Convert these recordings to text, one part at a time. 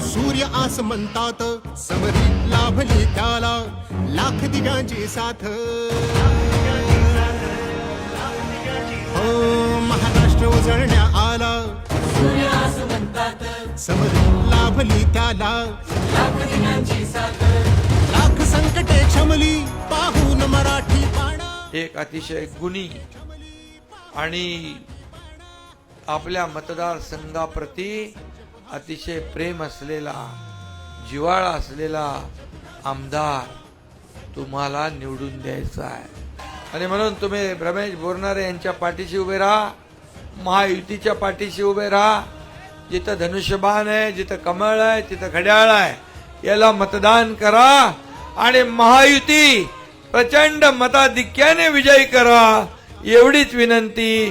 सूर्य आस म्हणतात समरी लाभली त्याला. लाख दिव्यांची साथ. हो महाराष्ट्र उजळण्या आला. समरी लाभली त्याला. लाख संकटे क्षमली पाहून मराठी पाणा एक अतिशय गुणी आणि आपल्या मतदारसंघाप्रती अतिशय प्रेम असलेला जिवाळा असलेला आमदार तुम्हाला निवडून द्यायचा आहे. आणि म्हणून तुम्ही रमेश बोरनारे यांच्या पाठीशी उभे राहा महायुतीच्या पाठीशी उभे राहा. जिथं धनुष्यबाण आहे जिथं कमळ आहे तिथं घड्याळ आहे याला मतदान करा आणि महायुती प्रचंड मताधिक्याने विजयी करा एवढीच विनंती.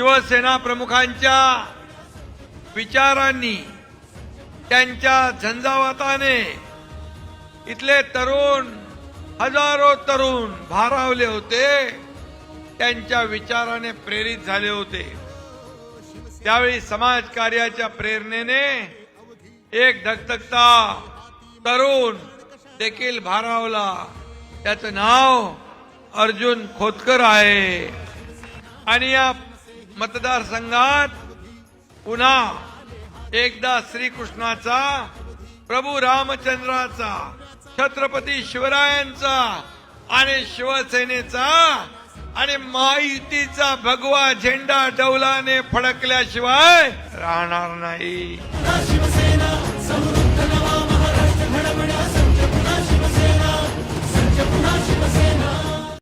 शिवसेना प्रमुखांच्या विचारांनी त्यांच्या झंझावाताने इथले तरुण हजारो तरुण भारावले होते. त्यांच्या विचाराने प्रेरित झाले होते. त्यावेळी समाज कार्याच्या प्रेरणेने एक धकधकता तरुण देखील भारावला. त्याचं नाव अर्जुन खोतकर आहे. आणि या मतदारसंघात पुन्हा एकदा श्रीकृष्णाचा प्रभू रामचंद्राचा छत्रपती शिवरायांचा आणि शिवसेनेचा आणि महायुतीचा भगवा झेंडा डौलाने फडकल्याशिवाय राहणार नाही.